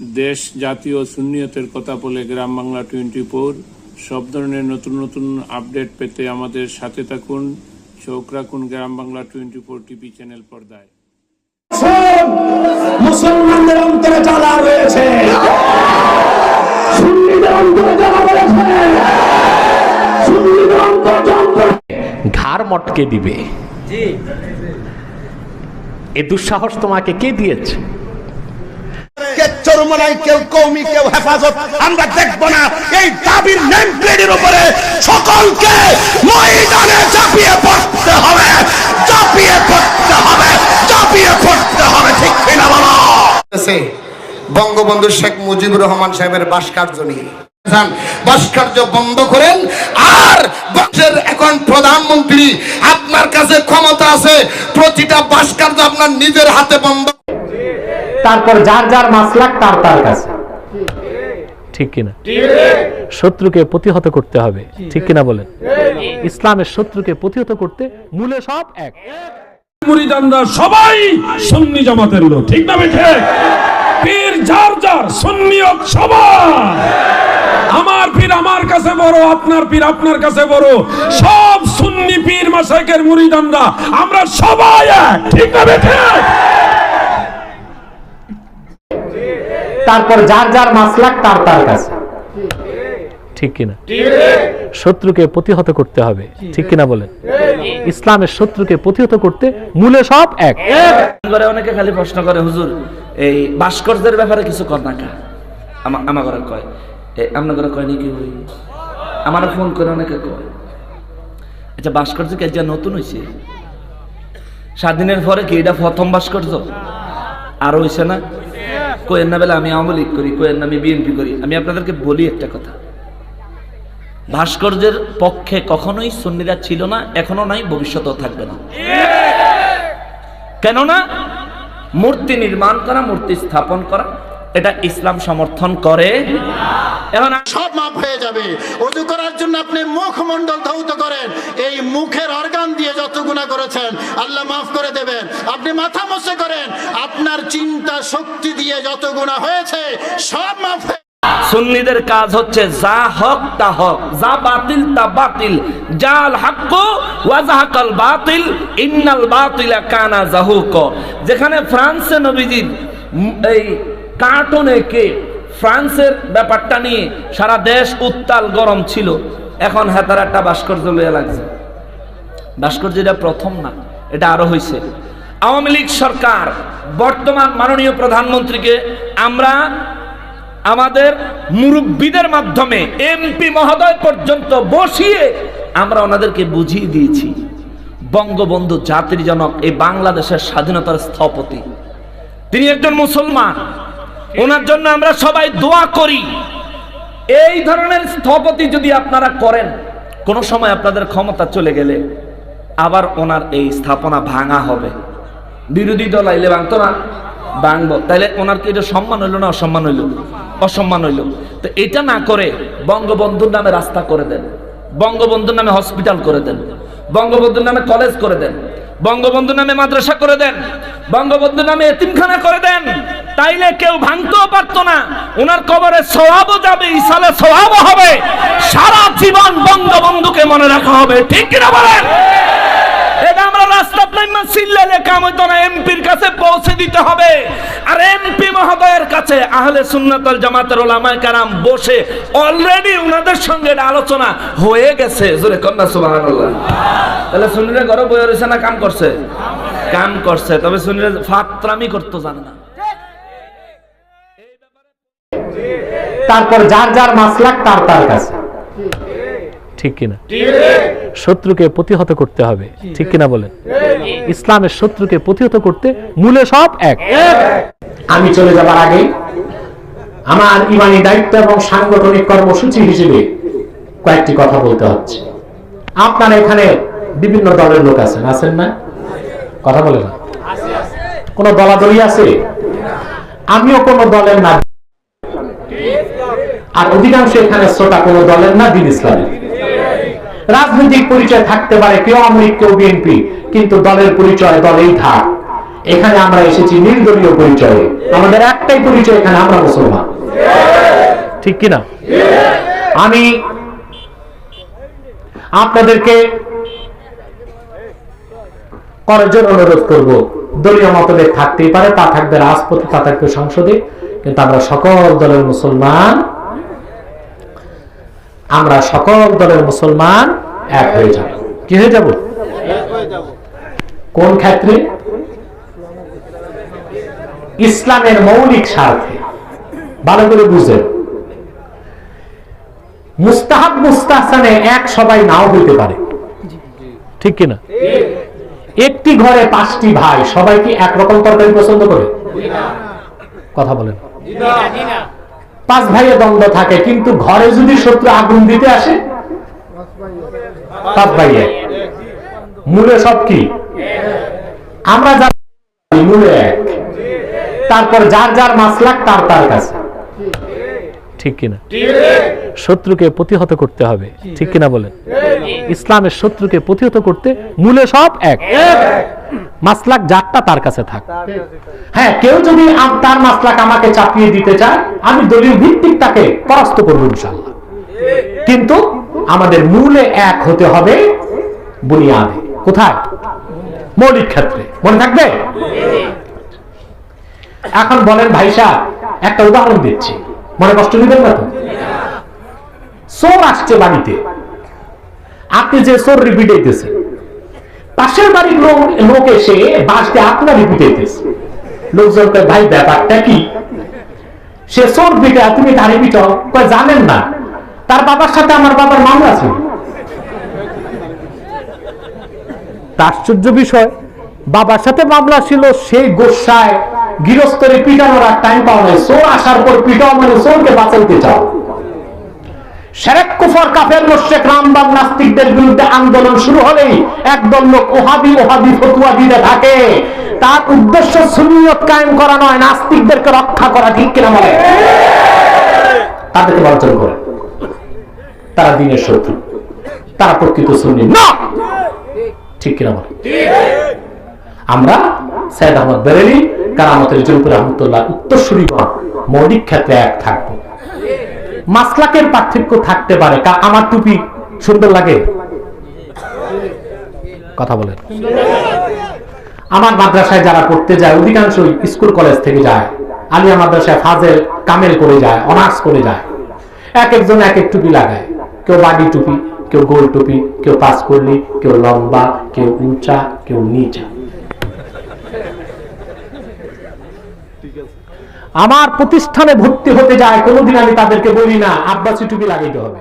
দেশ জাতীয় সুন্নিয়তের কথা বলে গ্রাম বাংলা টোয়েন্টি ফোর সব ধরনের নতুন নতুন আপডেট পেতে আমাদের সাথে থাকুন। চোখ রাখুন Gram Bangla twenty four TV channel পর্দায়। মুসলমানদের অন্তরে জ্বালা রয়েছে। সুন্নিদের অন্তরে জ্বালা রয়েছে। সুন্নিদের অন্তর ঘাড় মটকে দিবে। এ দুঃসাহস তোমাকে কে দিয়েছে? কেউ কৌমি, কেউ হেফাজত, আমরা দেখব না। এই দাবির নেম প্লেটের উপরে সকলকে ময়দানে চাপিয়ে পড়তে হবে, চাপিয়ে পড়তে হবে, চাপিয়ে পড়তে হবে, ঠিক কিনা বলো বঙ্গবন্ধু শেখ মুজিবুর রহমান সাহেবের ভাস্কর্য নিয়ে। বন্ধ করেন, আর দেশের এখন প্রধানমন্ত্রী, আপনার কাছে ক্ষমতা আছে, প্রতিটা ভাস্কর্য আপনার নিজের হাতে বন্ধ তারপর যার যার মাসলাক তার তার কাছে। ঠিক কিনা? শত্রুকে প্রতিহত করতে হবে। ঠিক কিনা? বলেন? ইসলামের শত্রুকে প্রতিহত করতে মূলে সব এক। মুরিদানরা সবাই সুন্নি জামাতের লোক ঠিক না বেঠে পীর যার যার সুন্নিয়ত সবার। আমার পীর আমার কাছে বড় আপনার পীর আপনার কাছে বড়। সব সুন্নি পীর মাসাইকের মুরিদানরা আমরা সবাই এক ঠিক না বেঠে তারপর যার যার মাসলাক তার তার কাছে ঠিক কিনা? শত্রুকে প্রতিহত করতে হবে। ঠিক কিনা বলেন? ইসলামের শত্রুকে প্রতিহত করতে মূলে সব এক। অনেকে খালি প্রশ্ন করে হুজুর এই ভাস্কর্যের ব্যাপারে কিছু কর না কা? আমা- আমার ঘরে কয় ঘরে কয় নাকি ওই আমার ফোন করে অনেকে কয় আচ্ছা ভাস্কর্য কি আজ নতুন হয়েছে স্বাধীনের পরে কি এটা প্রথম ভাস্কর্য? আর হয়েছে না? কোয়েন না আমি আওয়ামী লীগ করি কোয়েন আমি বিএনপি করি। আমি আপনাদেরকে বলি একটা কথা। ভাস্কর্যের পক্ষে কখনোই সুন্নিরা ছিল না, এখনও নাই, ভবিষ্যতেও থাকবে না। কেননা, মূর্তি নির্মাণ করা, মূর্তি স্থাপন করা এটা ইসলাম সমর্থন করে। এখন সব মাপ হয়ে যাবে। অজু করার জন্য আপনি মুখমণ্ডল ধৌত করেন। এই মুখের অর্গান দিয়ে যত গুণা করেছেন আল্লাহ মাফ করে দেবেন। আপনি মাথা মশে করেন আপনার চিন্তা শক্তি দিয়ে যত গুণা হয়েছে সব মাফ হয়ে সুন্নিদের কাজ হচ্ছে যা হক তা হক। যা বাতিল তা বাতিল। জাল হাক্ক ওয়াজাহাকাল বাতিল ইন্নাল বাতিলা কানা জাহুক। যেখানে ফ্রান্সে নবীজির উম, এই কার্টুনে কে? ফ্রান্সের ব্যাপারটা নিয়ে সারা দেশ উত্তাল গরম ছিল। এখন হেতার একটা ভাস্কর্য লইয়া লাগছে। ভাস্কর্য এটা প্রথম না, এটা আরও হয়েছে আওয়ামী লীগ সরকার, বর্তমান মাননীয় প্রধানমন্ত্রীকে আমরা আমাদের মুরব্বীদের মাধ্যমে এমপি মহোদয় পর্যন্ত বসিয়ে আমরা ওনাদেরকে বুঝিয়ে দিয়েছি, বঙ্গবন্ধু জাতির জনক এই বাংলাদেশের স্বাধীনতার স্থপতি। তিনি একজন মুসলমান। ওনার জন্য আমরা সবাই দোয়া করি। এই ধরনের স্থপতি যদি আপনারা করেন, কোন সময় আপনাদের ক্ষমতা চলে গেলে আবার ওনার এই স্থাপনা ভাঙা হবে। বিরোধী দল আইলে ভাঙতো না, ভাঙবো। তাইলে ওনার কি এটা সম্মান হইল না অসম্মান হইল? অসম্মান হইল। তো এটা না করে বঙ্গবন্ধুর নামে রাস্তা করে দেন। বঙ্গবন্ধুর নামে হসপিটাল করে দেন। বঙ্গবন্ধুর নামে কলেজ করে দেন। বঙ্গবন্ধুর নামে মাদ্রাসা করে দেন। বঙ্গবন্ধুর নামে এতিমখানা করে দেন। তাইলে কেউ ভাঙতেও পারতো না। ওনার কবরে সওয়াবও যাবে, ইসালে সওয়াবও হবে। সারা জীবন বঙ্গবন্ধুকে মনে রাখা হবে। ঠিক কিনা বলেন? কাম আর এমপি কাছে জামাতের কারাম বসে অলরেডি সঙ্গে আলোচনা হয়ে গেছে। তাহলে রয়েছে না, কাম করছে? কাম করছে। তবে সুনিরে ফাত্রামি করতে জানে না। তারপর যার যার মাসলাক তার তার কাছে। ঠিক কিনা? শত্রুকে প্রতিহত করতে হবে। ঠিক কিনা বলেন? ইসলামের শত্রুকে প্রতিহত করতে মূলে সব এক। আমি চলে যাবার আগে আমার ইমানি দায়িত্ব এবং সাংগঠনিক কর্মসূচি হিসেবে কয়েকটি কথা বলতে হচ্ছে। আপনার এখানে বিভিন্ন দলের লোক আছেন আছেন না? কথা বলে না কোন দলাদলি আছে? আমিও কোন দলের না আর অধিকাংশ এখানে শ্রোতা কোন দলের না দিন ইসলামের। রাজনৈতিক পরিচয় থাকতে পারে কেউ আওয়ামী লীগ, কেউ বিএনপি কিন্তু দলের পরিচয় দলেই থাক। এখানে আমরা এসেছি নির্দলীয় পরিচয়ে। আমাদের একটাই পরিচয় এখানে আমরা মুসলমান। ঠিক কিনা? আমি আপনাদেরকে করজোর অনুরোধ করব দলীয় মতভেদ থাকতেই পারে তা থাকবে রাজপথে তা থাকবে সংসদে কিন্তু আমরা সকল দলের মুসলমান আমরা সকল দলের মুসলমান এক হয়ে যাব। কি হয়ে যাব? কোন ক্ষেত্রে? ইসলামের মৌলিক স্বার্থে। ভালো করে বুঝেন। মুস্তাহাব, মুস্তাহসানে এক সবাই নাও হইতে পারে। ঠিক কিনা একটি ঘরে পাঁচটি ভাই, সবাই কি একরকম তরকারি পছন্দ করে? কথা বলেন। পাঁচ ভাইয়ে দ্বন্দ্ব থাকে, কিন্তু ঘরে যদি শত্রু আগুন দিতে আসে? পাঁচ ভাইয়ে। মূলে সব কি? আমরা যা মূলে এক। তারপর যার যার মাছ লাগ, তার তার কাছে। ঠিক কিনা? শত্রুকে প্রতিহত করতে হবে ঠিক কিনা বলেন? ইসলামের শত্রুকে প্রতিহত করতে মূলে সব এক। মাসলাক যারটা তার কাছে থাক। হ্যাঁ কেউ যদি তার মাসলাক আমাকে চাপিয়ে দিতে চায় আমি দলীয় ভিত্তিক তাকে পরাস্ত করব ইনশাল্লাহ কিন্তু আমাদের মূলে এক হতে হবে বুনিয়াদে। কোথায়? মৌলিক ক্ষেত্রে। মনে থাকবে? এখন বলেন ভাই সাহেব একটা উদাহরণ দিচ্ছি। মনে কষ্ট নেবেন না তো? চোর আসছে বাড়িতে। আপনি যে চোর রিপিটাইতেছেন পাশের বাড়ির লোক লোক এসে বাস দিয়ে আপনার রিপিটাইতেছে লোকজন কয়, ভাই, ব্যাপারটা কি? সে চোর পিটা তুমি দাঁড়িয়ে পিটাও। কয়, জানেন না। তার বাবার সাথে আমার বাবার মামলা ছিল। আশ্চর্য বিষয়। বাবার সাথে মামলা ছিল, সেই গোসায় গৃহস্থরে পিটানোর আর টাইম পাওয়া নাই, চোর আসার পর পিটাও মানে চোরকে বাঁচাইতে চাও। কুফর কাফের মোশেক নাস্তিকদের বিরুদ্ধে আন্দোলন শুরু হলেই লোক ওহাবি ওহাবি ফতুয়া দিতে থাকে। তার উদ্দেশ্য সুন্নিয়ত কায়েম করা নয়, নাস্তিকদেরকে রক্ষা করা, ঠিক কিনা বলে তাদেরকে বর্জন করে। তারা দিনের শত্রু, তারা প্রকৃত সুন্নি না। ঠিক কিনা বলে আমরা সৈয়দ আহমদ বেরেলি কারামতের জনপুর রহমতুল্লাহ উত্তরসূরিগণ মৌলিক ক্ষেত্রে এক থাকব। মাসলাকের পার্থক্য থাকতে পারে আমার টুপি সুন্দর লাগে? কথা বলেন। আমার মাদ্রাসায় যারা পড়তে যায়, অধিকাংশই স্কুল কলেজ থেকে যায়। আলিয়া মাদ্রাসায় ফাজেল, কামেল করে যায়, অনার্স করে যায়। এক একজন এক এক টুপি লাগায়। কেউ বাড়ি টুপি, কেউ গোল টুপি, কেউ পাস করলি কেউ লম্বা, কেউ উঁচা, কেউ নিচা। আমার প্রতিষ্ঠানে ভর্তি হতে যায় কোনোদিন আমি তাদেরকে বলি না আব্বাসি টুপি লাগাইতে হবে।